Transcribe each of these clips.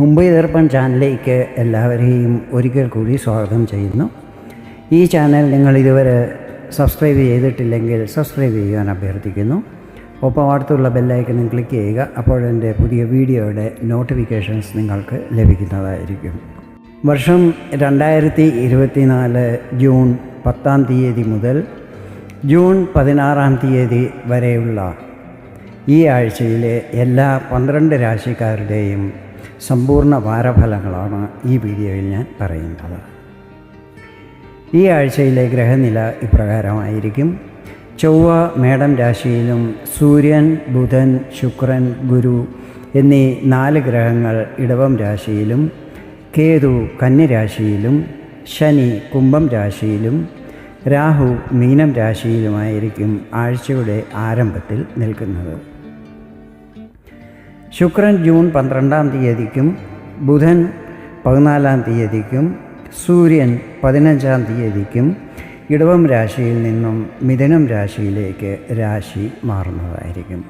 മുംബൈ ദർപ്പൺ ചാനലിലേക്ക് എല്ലാവരെയും ഒരിക്കൽ കൂടി സ്വാഗതം ചെയ്യുന്നു. ഈ ചാനൽ നിങ്ങൾ ഇതുവരെ സബ്സ്ക്രൈബ് ചെയ്തിട്ടില്ലെങ്കിൽ സബ്സ്ക്രൈബ് ചെയ്യാൻ അഭ്യർത്ഥിക്കുന്നു. ഒപ്പം അടുത്തുള്ള ബെല്ലൈക്കനും ക്ലിക്ക് ചെയ്യുക അപ്പോഴെന്റെ പുതിയ വീഡിയോയുടെ നോട്ടിഫിക്കേഷൻസ് നിങ്ങൾക്ക് ലഭിക്കുന്നതായിരിക്കും. വർഷം രണ്ടായിരത്തി ഇരുപത്തിനാല് ജൂൺ പത്താം തീയതി മുതൽ ജൂൺ പതിനാറാം തീയതി വരെയുള്ള ഈ ആഴ്ചയിലെ എല്ലാ പന്ത്രണ്ട് രാശിക്കാരുടെയും സമ്പൂർണ വാരഫലങ്ങളാണ് ഈ വീഡിയോയിൽ ഞാൻ പറയുന്നത്. ഈ ആഴ്ചയിലെ ഗ്രഹനില ഇപ്രകാരമായിരിക്കും. ചൊവ്വ മേടം രാശിയിലും സൂര്യൻ ബുധൻ ശുക്രൻ ഗുരു എന്നീ നാല് ഗ്രഹങ്ങൾ ഇടവം രാശിയിലും കേതു കന്യരാശിയിലും ശനി കുംഭം രാശിയിലും രാഹു മീനം രാശിയിലുമായിരിക്കും ആഴ്ചയുടെ ആരംഭത്തിൽ നിൽക്കുന്നത്. ശുക്രൻ ജൂൺ പന്ത്രണ്ടാം തീയതിക്കും ബുധൻ പതിനാലാം തീയതിക്കും സൂര്യൻ പതിനഞ്ചാം തീയതിക്കും ഇടവം രാശിയിൽ നിന്നും മിഥുനം രാശിയിലേക്ക് രാശി മാറുന്നതായിരിക്കും.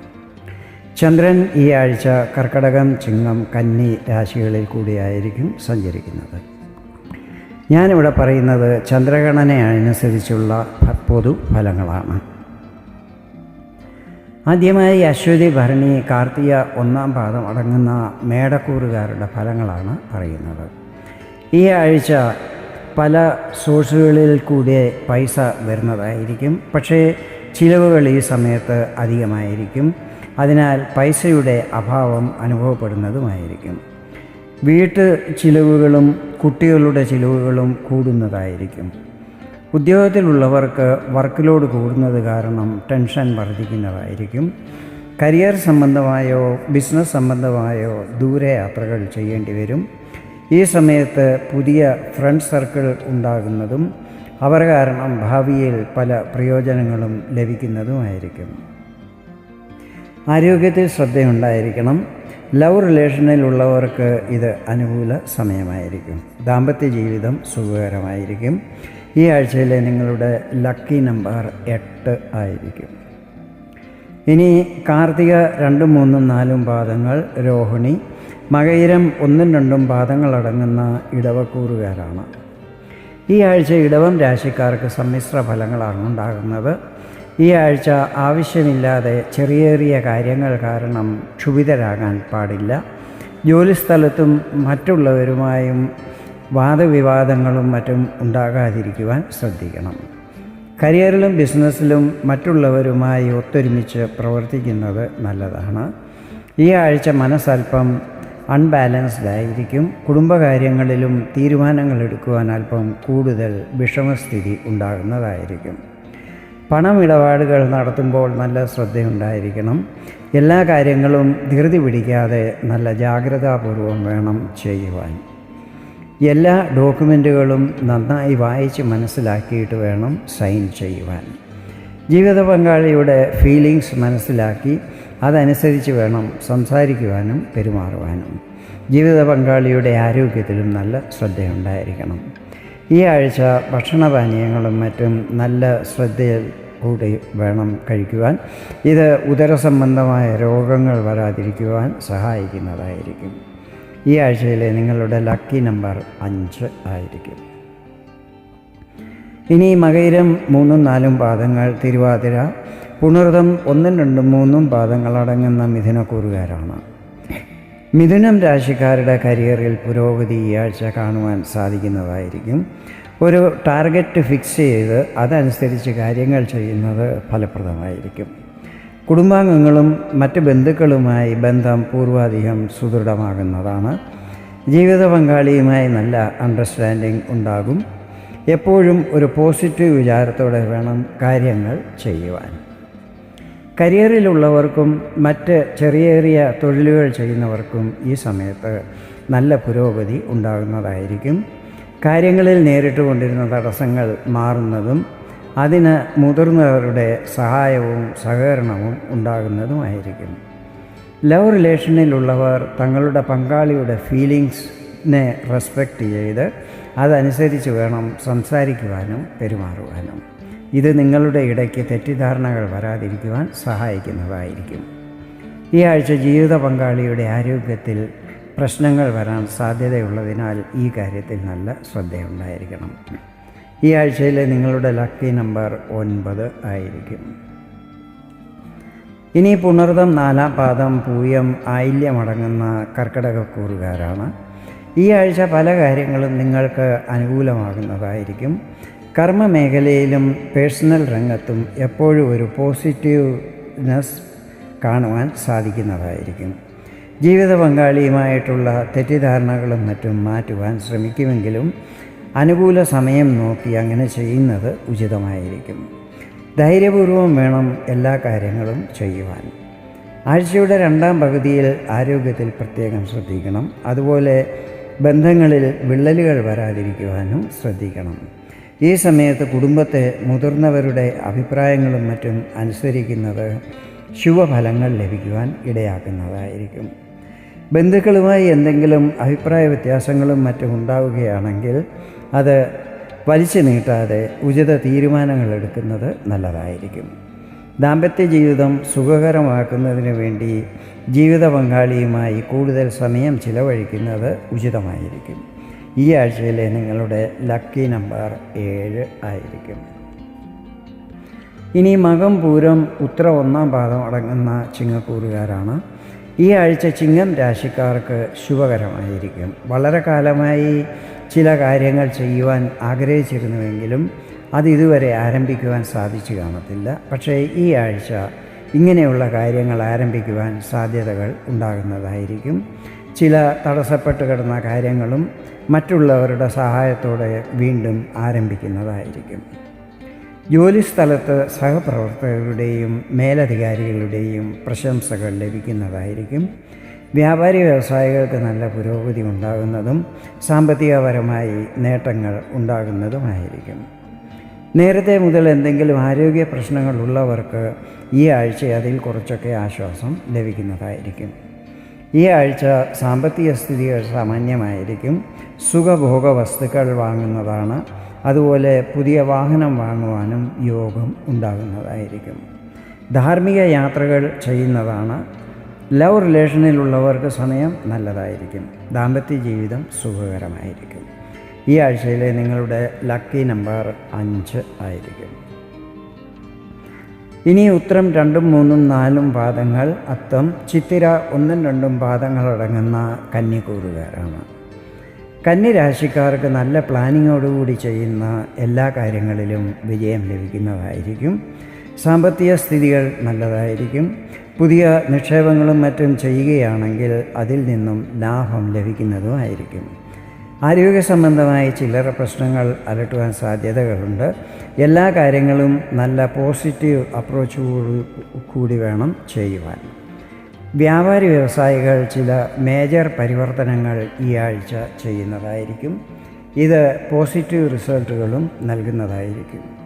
ചന്ദ്രൻ ഈ ആഴ്ച കർക്കടകം ചിങ്ങം കന്നി രാശികളിൽ കൂടിയായിരിക്കും സഞ്ചരിക്കുന്നത്. ഞാനിവിടെ പറയുന്നത് ചന്ദ്രഗണന അനുസരിച്ചുള്ള പൊതു ഫലങ്ങളാണ്. ആദ്യമായി അശ്വതി ഭരണി കാർത്തിക ഒന്നാം പാദം അടങ്ങുന്ന മേടക്കൂറുകാരുടെ ഫലങ്ങളാണ് പറയുന്നത്. ഈ ആഴ്ച പല സോഴ്സുകളിൽ കൂടി പൈസ വരുന്നതായിരിക്കും. പക്ഷേ ചിലവുകൾ ഈ സമയത്ത് അധികമായിരിക്കും. അതിനാൽ പൈസയുടെ അഭാവം അനുഭവപ്പെടുന്നതുമായിരിക്കും. വീട്ടു ചിലവുകളും കുട്ടികളുടെ ചിലവുകളും കൂടുന്നതായിരിക്കും. ഉദ്യോഗത്തിലുള്ളവർക്ക് വർക്ക് ലോഡ് കൂടുന്നത് കാരണം ടെൻഷൻ വർദ്ധിക്കുന്നതായിരിക്കും. കരിയർ സംബന്ധമായോ ബിസിനസ് സംബന്ധമായോ ദൂരെ യാത്രകൾ ചെയ്യേണ്ടി വരും. ഈ സമയത്ത് പുതിയ ഫ്രണ്ട് സർക്കിൾ ഉണ്ടാകുന്നതും അവർ കാരണം ഭാവിയിൽ പല പ്രയോജനങ്ങളും ലഭിക്കുന്നതുമായിരിക്കും. ആരോഗ്യത്തിൽ ശ്രദ്ധയുണ്ടായിരിക്കണം. ലവ് റിലേഷനിലുള്ളവർക്ക് ഇത് അനുകൂല സമയമായിരിക്കും. ദാമ്പത്യ ജീവിതം സുഖകരമായിരിക്കും. ഈ ആഴ്ചയിലെ നിങ്ങളുടെ ലക്കി നമ്പർ എട്ട് ആയിരിക്കും. ഇനി കാർത്തിക രണ്ടും മൂന്നും നാലും പാദങ്ങൾ രോഹിണി മകയിരം ഒന്നും രണ്ടും പാദങ്ങളടങ്ങുന്ന ഇടവക്കൂറുകാരാണ്. ഈ ആഴ്ച ഇടവം രാശിക്കാർക്ക് സമ്മിശ്ര ഫലങ്ങളാണ് ഉണ്ടാകുന്നത്. ഈ ആഴ്ച ആവശ്യമില്ലാതെ ചെറിയ ചെറിയ കാര്യങ്ങൾ കാരണം ക്ഷുഭിതരാകാൻ പാടില്ല. ജോലിസ്ഥലത്തും മറ്റുള്ളവരുമായും വാദവിവാദങ്ങളും മറ്റും ഉണ്ടാകാതിരിക്കുവാൻ ശ്രദ്ധിക്കണം. കരിയറിലും ബിസിനസ്സിലും മറ്റുള്ളവരുമായി ഒത്തൊരുമിച്ച് പ്രവർത്തിക്കുന്നത് നല്ലതാണ്. ഈ ആഴ്ച മനസ്സൽപ്പം അൺബാലൻസ്ഡ് ആയിരിക്കും. കുടുംബകാര്യങ്ങളിലും തീരുമാനങ്ങൾ എടുക്കുവാൻ അല്പം കൂടുതൽ വിഷമസ്ഥിതി ഉണ്ടാകുന്നതായിരിക്കും. പണമിടപാടുകൾ നടത്തുമ്പോൾ നല്ല ശ്രദ്ധയുണ്ടായിരിക്കണം. എല്ലാ കാര്യങ്ങളും ധൃതി പിടിക്കാതെ നല്ല ജാഗ്രതാപൂർവം വേണം ചെയ്യുവാൻ. എല്ലാ ഡോക്യുമെന്റുകളും നന്നായി വായിച്ച് മനസ്സിലാക്കിയിട്ട് വേണം സൈൻ ചെയ്യുവാൻ. ജീവിത പങ്കാളിയുടെ ഫീലിങ്സ് മനസ്സിലാക്കി അതനുസരിച്ച് വേണം സംസാരിക്കുവാനും പെരുമാറുവാനും. ജീവിത പങ്കാളിയുടെ ആരോഗ്യത്തിലും നല്ല ശ്രദ്ധയുണ്ടായിരിക്കണം. ഈ ആഴ്ച ഭക്ഷണപാനീയങ്ങളും മറ്റും നല്ല ശ്രദ്ധയിൽ കൂടി വേണം കഴിക്കുവാൻ. ഇത് ഉദരസംബന്ധമായ രോഗങ്ങൾ വരാതിരിക്കുവാൻ സഹായിക്കുന്നതായിരിക്കും. ഈ ആഴ്ചയിലെ നിങ്ങളുടെ ലക്കി നമ്പർ അഞ്ച് ആയിരിക്കും. ഇനി മകയിരം മൂന്നും നാലും പാദങ്ങൾ തിരുവാതിര പുണർതം ഒന്നും രണ്ടും മൂന്നും പാദങ്ങൾ അടങ്ങുന്ന മിഥുനക്കൂറുകാരാണ്. മിഥുനം രാശിക്കാരുടെ കരിയറിൽ പുരോഗതി ഈ ആഴ്ച കാണുവാൻ സാധിക്കുന്നതായിരിക്കും. ഒരു ടാർഗറ്റ് ഫിക്സ് ചെയ്ത് അതനുസരിച്ച് കാര്യങ്ങൾ ചെയ്യുന്നത് ഫലപ്രദമായിരിക്കും. കുടുംബാംഗങ്ങളും മറ്റ് ബന്ധുക്കളുമായി ബന്ധം പൂർവാധികം സുദൃഢമാകുന്നതാണ്. ജീവിത പങ്കാളിയുമായി നല്ല അണ്ടർസ്റ്റാൻഡിംഗ് ഉണ്ടാകും. എപ്പോഴും ഒരു പോസിറ്റീവ് വിചാരത്തോടെ വേണം കാര്യങ്ങൾ ചെയ്യുവാൻ. കരിയറിലുള്ളവർക്കും മറ്റ് ചെറിയ ചെറിയ തൊഴിലുകൾ ചെയ്യുന്നവർക്കും ഈ സമയത്ത് നല്ല പുരോഗതി ഉണ്ടാകുന്നതായിരിക്കും. കാര്യങ്ങളിൽ നേരിട്ട് കൊണ്ടിരുന്ന തടസ്സങ്ങൾ മാറുന്നതും അതിന് മുതിർന്നവരുടെ സഹായവും സഹകരണവും ഉണ്ടാകുന്നതുമായിരിക്കും. ലവ് റിലേഷനിലുള്ളവർ തങ്ങളുടെ പങ്കാളിയുടെ ഫീലിങ്സിനെ റെസ്പെക്റ്റ് ചെയ്ത് അതനുസരിച്ച് വേണം സംസാരിക്കുവാനും പെരുമാറുവാനും. ഇത് നിങ്ങളുടെ ഇടയ്ക്ക് തെറ്റിദ്ധാരണകൾ വരാതിരിക്കുവാൻ സഹായിക്കുന്നതായിരിക്കും. ഈ ആഴ്ച ജീവിത പങ്കാളിയുടെ ആരോഗ്യത്തിൽ പ്രശ്നങ്ങൾ വരാൻ സാധ്യതയുള്ളതിനാൽ ഈ കാര്യത്തിൽ നല്ല ശ്രദ്ധയുണ്ടായിരിക്കണം. ഈ ആഴ്ചയിലെ നിങ്ങളുടെ ലക്കി നമ്പർ ഒൻപത് ആയിരിക്കും. ഇനി പുണർതം നാലാം പാദം പൂയം ആയില്യമടങ്ങുന്ന കർക്കിടകക്കൂറുകാരാണ്. ഈ ആഴ്ച പല കാര്യങ്ങളും നിങ്ങൾക്ക് അനുകൂലമാകുന്നതായിരിക്കും. കർമ്മ മേഖലയിലും പേഴ്സണൽ രംഗത്തും എപ്പോഴും ഒരു പോസിറ്റീവ്നെസ് കാണുവാൻ സാധിക്കുന്നതായിരിക്കും. ജീവിത പങ്കാളിയുമായിട്ടുള്ള തെറ്റിദ്ധാരണകളും മറ്റും മാറ്റുവാൻ ശ്രമിക്കുമെങ്കിലും അനുകൂല സമയം നോക്കി അങ്ങനെ ചെയ്യുന്നത് ഉചിതമായിരിക്കും. ധൈര്യപൂർവം വേണം എല്ലാ കാര്യങ്ങളും ചെയ്യുവാൻ. ആഴ്ചയുടെ രണ്ടാം പകുതിയിൽ ആരോഗ്യത്തിൽ പ്രത്യേകം ശ്രദ്ധിക്കണം. അതുപോലെ ബന്ധങ്ങളിൽ വിള്ളലുകൾ വരാതിരിക്കുവാനും ശ്രദ്ധിക്കണം. ഈ സമയത്ത് കുടുംബത്തെ മുതിർന്നവരുടെ അഭിപ്രായങ്ങളും മറ്റും അനുസരിക്കുന്നത് ശുഭഫലങ്ങൾ ലഭിക്കുവാൻ ഇടയാക്കുന്നതായിരിക്കും. ബന്ധുക്കളുമായി എന്തെങ്കിലും അഭിപ്രായ വ്യത്യാസങ്ങളും മറ്റും ഉണ്ടാവുകയാണെങ്കിൽ അത് വലിച്ചു നീട്ടാതെ ഉചിത തീരുമാനങ്ങൾ എടുക്കുന്നത് നല്ലതായിരിക്കും. ദാമ്പത്യ ജീവിതം സുഖകരമാക്കുന്നതിന് വേണ്ടി ജീവിത പങ്കാളിയുമായി കൂടുതൽ സമയം ചിലവഴിക്കുന്നത് ഉചിതമായിരിക്കും. ഈ ആഴ്ചയിലെ നിങ്ങളുടെ ലക്കി നമ്പർ ഏഴ് ആയിരിക്കും. ഇനി മകം പൂരം ഉത്തര ഒന്നാം പാദം അടങ്ങുന്ന ചിങ്ങക്കൂറുകാരാണ്. ഈ ആഴ്ച ചിങ്ങം രാശിക്കാർക്ക് ശുഭകരമായിരിക്കും. വളരെ കാലമായി ചില കാര്യങ്ങൾ ചെയ്യുവാൻ ആഗ്രഹിച്ചിരുന്നുവെങ്കിലും അത് ഇതുവരെ ആരംഭിക്കുവാൻ സാധിച്ചു കാണത്തില്ല. പക്ഷേ ഈ ആഴ്ച ഇങ്ങനെയുള്ള കാര്യങ്ങൾ ആരംഭിക്കുവാൻ സാധ്യതകൾ ഉണ്ടാകുന്നതായിരിക്കും. ചില തടസ്സപ്പെട്ട് കിടന്ന കാര്യങ്ങളും മറ്റുള്ളവരുടെ സഹായത്തോടെ വീണ്ടും ആരംഭിക്കുന്നതായിരിക്കും. ജോലിസ്ഥലത്ത് സഹപ്രവർത്തകരുടെയും മേലധികാരികളുടെയും പ്രശംസകൾ ലഭിക്കുന്നതായിരിക്കും. വ്യാപാരി വ്യവസായികൾക്ക് നല്ല പുരോഗതി ഉണ്ടാകുന്നതും സാമ്പത്തികപരമായി നേട്ടങ്ങൾ ഉണ്ടാകുന്നതുമായിരിക്കും. നേരത്തെ മുതൽ എന്തെങ്കിലും ആരോഗ്യ പ്രശ്നങ്ങളുള്ളവർക്ക് ഈ ആഴ്ച അതിൽ കുറച്ചൊക്കെ ആശ്വാസം ലഭിക്കുന്നതായിരിക്കും. ഈ ആഴ്ച സാമ്പത്തിക സ്ഥിതികൾ സാമാന്യമായിരിക്കും. സുഖഭോഗ വസ്തുക്കൾ വാങ്ങുന്നതാണ്. അതുപോലെ പുതിയ വാഹനം വാങ്ങുവാനും യോഗം ഉണ്ടാകുന്നതായിരിക്കും. ധാർമ്മിക യാത്രകൾ ചെയ്യുന്നതാണ് ലവ് റിലേഷനിലുള്ളവർക്ക് സമയം നല്ലതായിരിക്കും. ദാമ്പത്യ ജീവിതം സുഖകരമായിരിക്കും. ഈ ആഴ്ചയിലെ നിങ്ങളുടെ ലക്കി നമ്പർ അഞ്ച് ആയിരിക്കും. ഇനി ഉത്തരം രണ്ടും മൂന്നും നാലും പാദങ്ങൾ അത്തം ചിത്തിര ഒന്നും രണ്ടും പാദങ്ങളടങ്ങുന്ന കന്നിക്കൂറുകാരാണ്. കന്നിരാശിക്കാർക്ക് നല്ല പ്ലാനിങ്ങോടുകൂടി ചെയ്യുന്ന എല്ലാ കാര്യങ്ങളിലും വിജയം ലഭിക്കുന്നതായിരിക്കും. സാമ്പത്തിക സ്ഥിതികൾ നല്ലതായിരിക്കും. പുതിയ നിക്ഷേപങ്ങളും മറ്റും ചെയ്യുകയാണെങ്കിൽ അതിൽ നിന്നും ലാഭം ലഭിക്കുന്നതുമായിരിക്കും ആരോഗ്യ സംബന്ധമായ ചില്ലറ പ്രശ്നങ്ങൾ അലട്ടുവാൻ സാധ്യതകളുണ്ട്. എല്ലാ കാര്യങ്ങളും നല്ല പോസിറ്റീവ് അപ്രോച്ച് കൂടി വേണം ചെയ്യുവാൻ. വ്യാപാരി വ്യവസായികൾ ചില മേജർ പരിവർത്തനങ്ങൾ ഈ ആഴ്ച ചെയ്യുന്നതായിരിക്കും. ഇത് പോസിറ്റീവ് റിസൾട്ടുകളും നൽകുന്നതായിരിക്കും.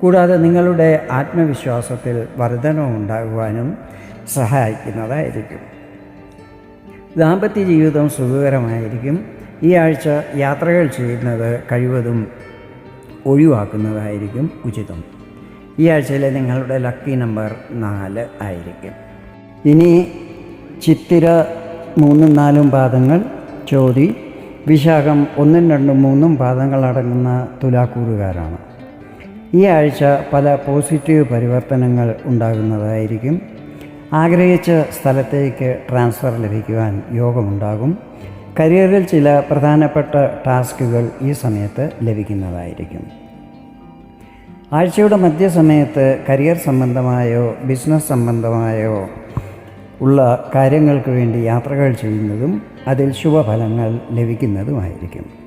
കൂടാതെ നിങ്ങളുടെ ആത്മവിശ്വാസത്തിൽ വർധനമുണ്ടാകുവാനും സഹായിക്കുന്നതായിരിക്കും. ദാമ്പത്യ ജീവിതം സുഖകരമായിരിക്കും. ഈ ആഴ്ച യാത്രകൾ ചെയ്യുന്നത് കഴിവതും ഒഴിവാക്കുന്നതായിരിക്കും ഉചിതം. ഈ ആഴ്ചയിലെ നിങ്ങളുടെ ലക്കി നമ്പർ നാല് ആയിരിക്കും. ഇനി ചിത്തിര മൂന്നും നാലും പാദങ്ങൾ ചോതി വിശാഖം ഒന്നും രണ്ടും മൂന്നും പാദങ്ങൾ അടങ്ങുന്ന തുലാക്കൂറുകാരാണ്. ഈ ആഴ്ച പല പോസിറ്റീവ് പരിവർത്തനങ്ങൾ ഉണ്ടാകുന്നതായിരിക്കും. ആഗ്രഹിച്ച സ്ഥലത്തേക്ക് ട്രാൻസ്ഫർ ലഭിക്കുവാൻ യോഗമുണ്ടാകും. കരിയറിൽ ചില പ്രധാനപ്പെട്ട ടാസ്കുകൾ ഈ സമയത്ത് ലഭിക്കുന്നതായിരിക്കും. ആഴ്ചയുടെ മധ്യസമയത്ത് കരിയർ സംബന്ധമായോ ബിസിനസ് സംബന്ധമായോ ഉള്ള കാര്യങ്ങൾക്ക് വേണ്ടി യാത്രകൾ ചെയ്യുന്നതും അതിൽ ശുഭഫലങ്ങൾ ലഭിക്കുന്നതുമായിരിക്കും.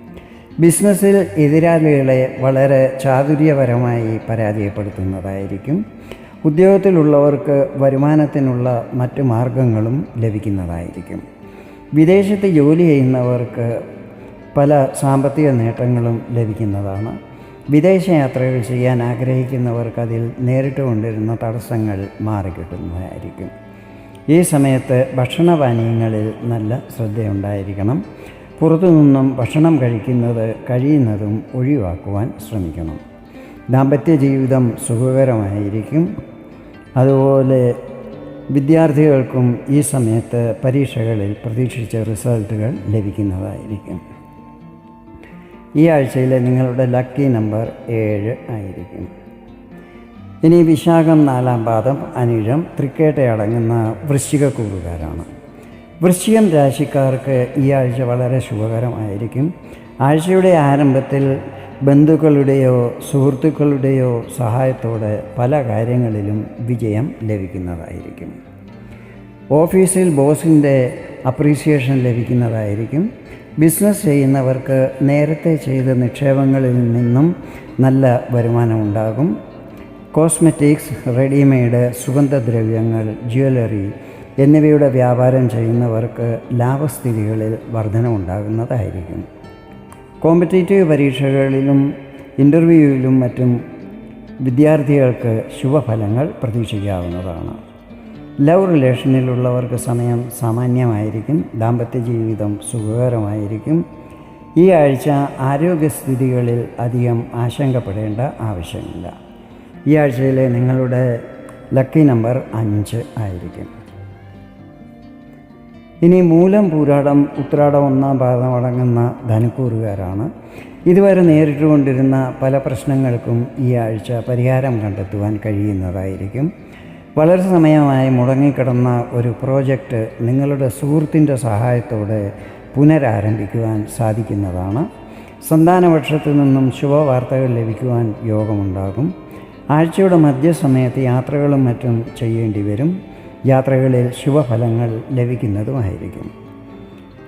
ബിസിനസ്സിൽ എതിരാളികളെ വളരെ ചാതുര്യപരമായി പരാജയപ്പെടുത്തുന്നതായിരിക്കും. ഉദ്യോഗത്തിലുള്ളവർക്ക് വരുമാനത്തിനുള്ള മറ്റു മാർഗങ്ങളും ലഭിക്കുന്നതായിരിക്കും. വിദേശത്ത് ജോലി ചെയ്യുന്നവർക്ക് പല സാമ്പത്തിക നേട്ടങ്ങളും ലഭിക്കുന്നതാണ്. വിദേശയാത്രകൾ ചെയ്യാൻ ആഗ്രഹിക്കുന്നവർക്ക് അതിൽ നേരിട്ട് കൊണ്ടിരുന്ന തടസ്സങ്ങൾ മാറിക്കിട്ടുന്നതായിരിക്കും. ഈ സമയത്ത് ഭക്ഷണപാനീയങ്ങളിൽ നല്ല ശ്രദ്ധയുണ്ടായിരിക്കണം. പുറത്തുനിന്നും ഭക്ഷണം കഴിക്കുന്നത് കഴിയുന്നതും ഒഴിവാക്കുവാൻ ശ്രമിക്കണം. ദാമ്പത്യ ജീവിതം സുഖകരമായിരിക്കും. അതുപോലെ വിദ്യാർത്ഥികൾക്കും ഈ സമയത്ത് പരീക്ഷകളിൽ പ്രതീക്ഷിച്ച റിസൾട്ടുകൾ ലഭിക്കുന്നതായിരിക്കും. ഈ ആഴ്ചയിലെ നിങ്ങളുടെ ലക്കി നമ്പർ ഏഴ് ആയിരിക്കും. ഇനി വിശാഖം നാലാം പാദം അനിഴം തൃക്കേട്ടയടങ്ങുന്ന വൃശ്ചികക്കൂറുകാരാണ് വൃശ്ചികം രാശിക്കാർക്ക് ഈ ആഴ്ച വളരെ ശുഭകരമായിരിക്കും. ആഴ്ചയുടെ ആരംഭത്തിൽ ബന്ധുക്കളുടെയോ സുഹൃത്തുക്കളുടെയോ സഹായത്തോടെ പല കാര്യങ്ങളിലും വിജയം ലഭിക്കുന്നതായിരിക്കും. ഓഫീസിൽ ബോസിന്റെ അപ്രീസിയേഷൻ ലഭിക്കുന്നതായിരിക്കും. ബിസിനസ് ചെയ്യുന്നവർക്ക് നേരത്തെ ചെയ്ത നിക്ഷേപങ്ങളിൽ നിന്നും നല്ല വരുമാനമുണ്ടാകും കോസ്മെറ്റിക്സ് റെഡിമെയ്ഡ് സുഗന്ധദ്രവ്യങ്ങൾ ജ്വല്ലറി എന്നിവയുടെ വ്യാപാരം ചെയ്യുന്നവർക്ക് ലാഭസ്ഥിതികളിൽ വർധനമുണ്ടാകുന്നതായിരിക്കും കോമ്പറ്റേറ്റീവ് പരീക്ഷകളിലും ഇന്റർവ്യൂവിലും മറ്റും വിദ്യാർത്ഥികൾക്ക് ശുഭഫലങ്ങൾ പ്രതീക്ഷിക്കാവുന്നതാണ്. ലവ് റിലേഷനിലുള്ളവർക്ക് സമയം സാമാന്യമായിരിക്കും ദാമ്പത്യ ജീവിതം സുഖകരമായിരിക്കും. ഈ ആഴ്ച ആരോഗ്യസ്ഥിതികളിൽ അധികം ആശങ്കപ്പെടേണ്ട ആവശ്യമില്ല. ഈ ആഴ്ചയിലെ നിങ്ങളുടെ ലക്കി നമ്പർ അഞ്ച് ആയിരിക്കും. ഇനി മൂലം പൂരാടം ഉത്രാടം ഒന്നാം പാദം അടങ്ങുന്ന ധനുക്കൂറുകാരാണ്. ഇതുവരെ നേരിട്ടുകൊണ്ടിരുന്ന പല പ്രശ്നങ്ങൾക്കും ഈ ആഴ്ച പരിഹാരം കണ്ടെത്തുവാൻ കഴിയുന്നതായിരിക്കും. വളരെ സമയമായി മുടങ്ങിക്കിടന്ന ഒരു പ്രോജക്റ്റ് നിങ്ങളുടെ സുഹൃത്തിന്റെ സഹായത്തോടെ പുനരാരംഭിക്കുവാൻ സാധിക്കുന്നതാണ്. സന്താനപക്ഷത്തു നിന്നും ശുഭവാർത്തകൾ ലഭിക്കുവാൻ യോഗമുണ്ടാകും. ആഴ്ചയുടെ മധ്യസമയത്ത് യാത്രകളും മറ്റും ചെയ്യേണ്ടി വരും. യാത്രകളിൽ ശുഭഫലങ്ങൾ ലഭിക്കുന്നതുമായിരിക്കും.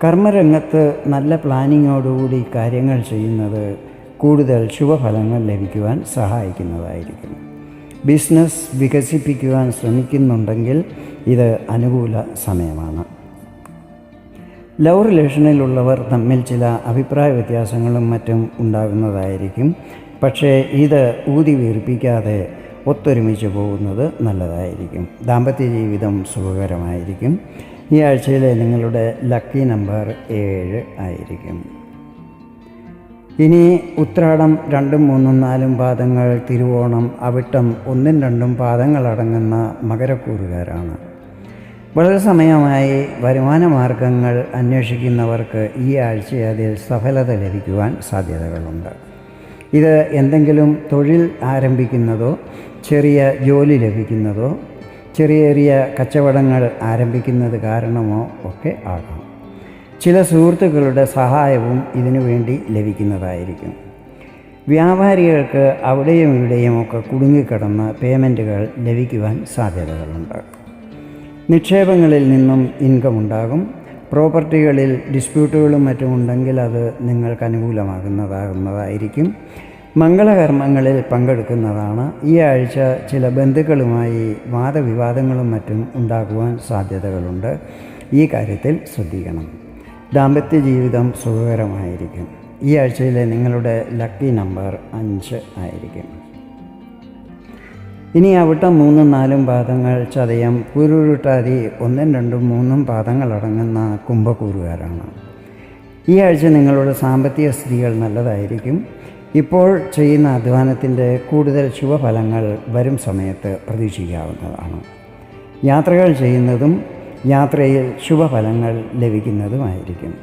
കർമ്മരംഗത്ത് നല്ല പ്ലാനിങ്ങോടുകൂടി കാര്യങ്ങൾ ചെയ്യുന്നത് കൂടുതൽ ശുഭഫലങ്ങൾ ലഭിക്കുവാൻ സഹായിക്കുന്നതായിരിക്കും. ബിസിനസ് വികസിപ്പിക്കുവാൻ ശ്രമിക്കുന്നുണ്ടെങ്കിൽ ഇത് അനുകൂല സമയമാണ്. ലവ് റിലേഷനിലുള്ളവർ തമ്മിൽ ചില അഭിപ്രായ വ്യത്യാസങ്ങളും മറ്റും ഉണ്ടാകുന്നതായിരിക്കും. പക്ഷേ ഇത് ഊതി വീർപ്പിക്കാതെ ഒത്തൊരുമിച്ച് പോകുന്നത് നല്ലതായിരിക്കും. ദാമ്പത്യ ജീവിതം സുഖകരമായിരിക്കും. ഈ ആഴ്ചയിലെ നിങ്ങളുടെ ലക്കി നമ്പർ ഏഴ് ആയിരിക്കും. ഇനി ഉത്രാടം രണ്ടും മൂന്നും നാലും പാദങ്ങൾ തിരുവോണം അവിട്ടം ഒന്നും രണ്ടും പാദങ്ങളടങ്ങുന്ന മകരക്കൂറുകാരാണ്. വളരെ സമയമായി വരുമാന മാർഗങ്ങൾ അന്വേഷിക്കുന്നവർക്ക് ഈ ആഴ്ച അതിൽ സഫലത ലഭിക്കുവാൻ സാധ്യതകളുണ്ട്. ഇത് എന്തെങ്കിലും തൊഴിൽ ആരംഭിക്കുന്നതോ ചെറിയ ജോലി ലഭിക്കുന്നതോ ചെറിയ ചെറിയ കച്ചവടങ്ങൾ ആരംഭിക്കുന്നത് കാരണമോ ഒക്കെ ആകാം. ചില സുഹൃത്തുക്കളുടെ സഹായവും ഇതിനു വേണ്ടി ലഭിക്കുന്നതായിരിക്കും. വ്യാപാരികൾക്ക് അവിടെയും ഇവിടെയും ഒക്കെ കുടുങ്ങിക്കിടന്ന് പേയ്മെന്റുകൾ ലഭിക്കുവാൻ സാധ്യതകളുണ്ട്. നിക്ഷേപങ്ങളിൽ നിന്നും ഇൻകം ഉണ്ടാകും. പ്രോപ്പർട്ടികളിൽ ഡിസ്പ്യൂട്ടുകളും മറ്റും ഉണ്ടെങ്കിൽ അത് നിങ്ങൾക്ക് അനുകൂലമാകുന്നതാകുന്നതായിരിക്കും. മംഗളകർമ്മങ്ങളിൽ പങ്കെടുക്കുന്നതാണ് ഈ ആഴ്ച ചില ബന്ധുക്കളുമായി വാദവിവാദങ്ങളും മറ്റും ഉണ്ടാകുവാൻ സാധ്യതകളുണ്ട്. ഈ കാര്യത്തിൽ ശ്രദ്ധിക്കണം. ദാമ്പത്യ ജീവിതം സുഖകരമായിരിക്കും. ഈ ആഴ്ചയിലെ നിങ്ങളുടെ ലക്കി നമ്പർ അഞ്ച് ആയിരിക്കും. ഇനി അവിട്ടം മൂന്നും നാലും പാദങ്ങൾ ചതയം കുരുരുട്ടാതി ഒന്നും രണ്ടും മൂന്നും പാദങ്ങളടങ്ങുന്ന കുംഭക്കൂറുകാരാണ്. ഈ ആഴ്ച നിങ്ങളുടെ സാമ്പത്തിക സ്ഥിതികൾ നല്ലതായിരിക്കും. ഇപ്പോൾ ചെയ്യുന്ന അധ്വാനത്തിന്റെ കൂടുതൽ ശുഭഫലങ്ങൾ വരും സമയത്ത് പ്രതീക്ഷിക്കാവുന്നതാണ്. യാത്രകൾ ചെയ്യുന്നതും യാത്രയിൽ ശുഭഫലങ്ങൾ ലഭിക്കുന്നതുമായിരിക്കും.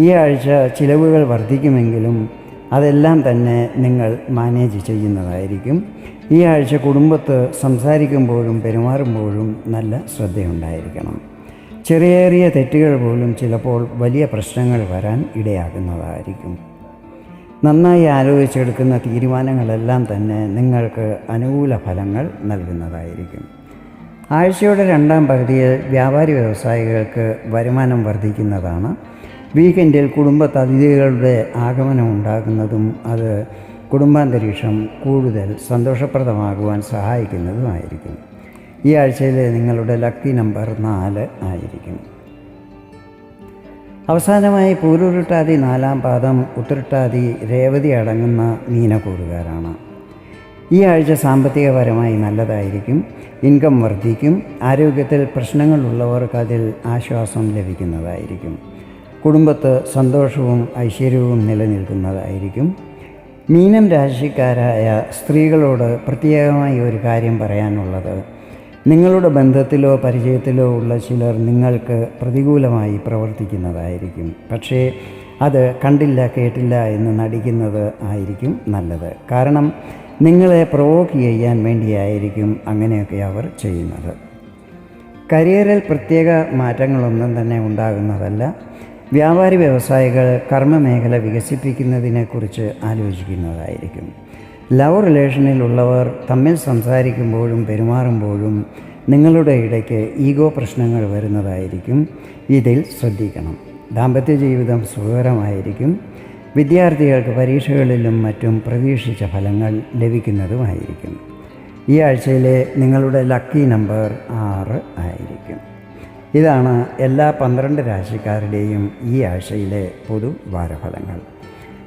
ഈ ആഴ്ച ചിലവുകൾ വർദ്ധിക്കുമെങ്കിലും അതെല്ലാം തന്നെ നിങ്ങൾ മാനേജ് ചെയ്യുന്നതായിരിക്കും. ഈ ആഴ്ച കുടുംബത്ത് സംസാരിക്കുമ്പോഴും പെരുമാറുമ്പോഴും നല്ല ശ്രദ്ധയുണ്ടായിരിക്കണം. ചെറിയ ചെറിയ തെറ്റുകൾ പോലും ചിലപ്പോൾ വലിയ പ്രശ്നങ്ങൾ വരാൻ ഇടയാകുന്നതായിരിക്കും നന്നായി ആലോചിച്ചെടുക്കുന്ന തീരുമാനങ്ങളെല്ലാം തന്നെ നിങ്ങൾക്ക് അനുകൂല ഫലങ്ങൾ നൽകുന്നതായിരിക്കും. ആഴ്ചയുടെ രണ്ടാം പകുതിയിൽ വ്യാപാരി വ്യവസായികൾക്ക് വരുമാനം വർദ്ധിക്കുന്നതാണ്. വീക്കെൻഡിൽ കുടുംബ അതിഥികളുടെ ആഗമനം ഉണ്ടാകുന്നതും അത് കുടുംബാന്തരീക്ഷം കൂടുതൽ സന്തോഷപ്രദമാകുവാൻ സഹായിക്കുന്നതുമായിരിക്കും. ഈ ആഴ്ചയിലെ നിങ്ങളുടെ ലക്കി നമ്പർ നാല് ആയിരിക്കും. അവസാനമായി പൂരുരുട്ടാതി നാലാം പാദം ഉത്തരട്ടാതി രേവതി അടങ്ങുന്ന മീനക്കൂറുകാരാണ്. ഈ ആഴ്ച സാമ്പത്തികപരമായി നല്ലതായിരിക്കും ഇൻകം വർദ്ധിക്കും ആരോഗ്യത്തിൽ പ്രശ്നങ്ങളുള്ളവർക്ക് അതിൽ ആശ്വാസം ലഭിക്കുന്നതായിരിക്കും. കുടുംബത്ത് സന്തോഷവും ഐശ്വര്യവും നിലനിൽക്കുന്നതായിരിക്കും. മീനം രാശിക്കാരായ സ്ത്രീകളോട് പ്രത്യേകമായി ഒരു കാര്യം പറയാനുള്ളത് നിങ്ങളുടെ ബന്ധത്തിലോ പരിചയത്തിലോ ഉള്ള ചിലർ നിങ്ങൾക്ക് പ്രതികൂലമായി പ്രവർത്തിക്കുന്നതായിരിക്കും. പക്ഷേ അത് കണ്ടില്ല കേട്ടില്ല എന്ന് നടിക്കുന്നത് ആയിരിക്കും നല്ലത്. കാരണം നിങ്ങളെ പ്രൊവോക്ക് ചെയ്യാൻ വേണ്ടിയായിരിക്കും അങ്ങനെയൊക്കെ അവർ ചെയ്യുന്നത്. കരിയറിൽ പ്രത്യേക മാറ്റങ്ങളൊന്നും തന്നെ ഉണ്ടാകുന്നതല്ല. വ്യാപാരി വ്യവസായികൾ കർമ്മമേഖല വികസിപ്പിക്കുന്നതിനെക്കുറിച്ച് ആലോചിക്കുന്നതായിരിക്കും. ലവ് റിലേഷനിലുള്ളവർ തമ്മിൽ സംസാരിക്കുമ്പോഴും പെരുമാറുമ്പോഴും നിങ്ങളുടെ ഇടയ്ക്ക് ഈഗോ പ്രശ്നങ്ങൾ വരുന്നതായിരിക്കും. ഇതിൽ ശ്രദ്ധിക്കണം. ദാമ്പത്യ ജീവിതം സുഖകരമായിരിക്കും. വിദ്യാർത്ഥികൾക്ക് പരീക്ഷകളിലും മറ്റും പ്രതീക്ഷിച്ച ഫലങ്ങൾ ലഭിക്കുന്നതുമായിരിക്കും. ഈ ആഴ്ചയിലെ നിങ്ങളുടെ ലക്കി നമ്പർ ആറ് ആയിരിക്കും. ഇതാണ് എല്ലാ പന്ത്രണ്ട് രാശിക്കാരുടെയും ഈ ആഴ്ചയിലെ പൊതു വാരഫലങ്ങൾ